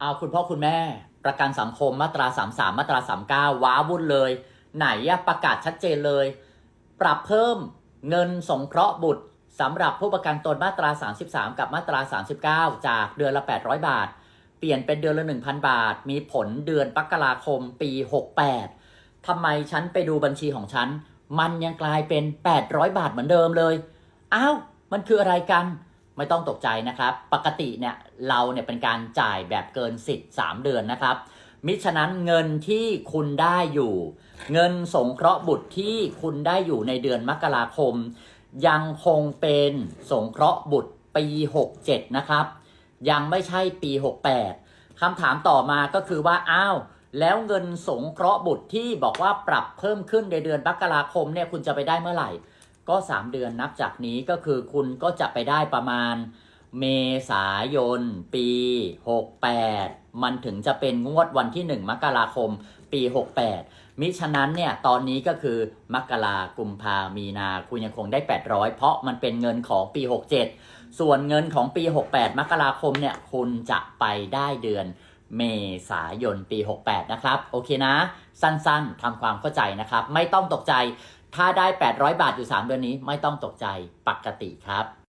เอาคุณพ่อคุณแม่ ประกันสังคมมาตรา 33 มาตรา 39 ว้าวุ่นเลย ไหนอะประกาศชัดเจนเลย ปรับเพิ่มเงินสงเคราะห์บุตรสำหรับผู้ประกันตนมาตรา 33 กับมาตรา 39 จากเดือนละ 800 บาท เปลี่ยนเป็นเดือนละ 1,000 บาท มีผลเดือนมกราคมปี 68 ทำไมฉันไปดูบัญชีของฉัน มันยังกลายเป็น 800 บาทเหมือนเดิมเลย อ้าว มันคืออะไรกัน ไม่ต้องตกใจนะครับ ปกติเนี่ยเราเนี่ยเป็นการจ่ายแบบเกินสิทธิ์ 3 เดือนนะครับ มิฉะนั้นเงินที่คุณได้อยู่ เงินสงเคราะห์บุตรที่คุณได้อยู่ในเดือนมกราคม ยังคงเป็นสงเคราะห์บุตรปี 67 นะครับ ยังไม่ใช่ปี 68คำถามต่อมาก็คือว่าอ้าวแล้วเงินสงเคราะห์บุตรที่บอกว่าปรับเพิ่มขึ้นในเดือนมกราคมเนี่ยคุณจะไปได้เมื่อไหร่ ก็ 3 เดือนนับจากนี้ก็คือคุณก็จะไปได้ประมาณเมษายน ปี 68 มันถึงจะเป็นงวดวันที่ 1 มกราคม ปี 68 มิฉะนั้นเนี่ยตอนนี้ก็คือมกรากุมภามีนาคุณยังคงได้ 800 เพราะมันเป็นเงินของปี 67 ส่วนเงินของปี 68 มกราคมเนี่ยคุณจะไปได้เดือนเมษายนปี 68 นะครับ โอเคนะ สั้นๆทำความเข้าใจนะครับ ไม่ต้องตกใจ ถ้าได้ 800 บาทอยู่ 3 เดือนนี้ไม่ต้องตกใจปกติครับ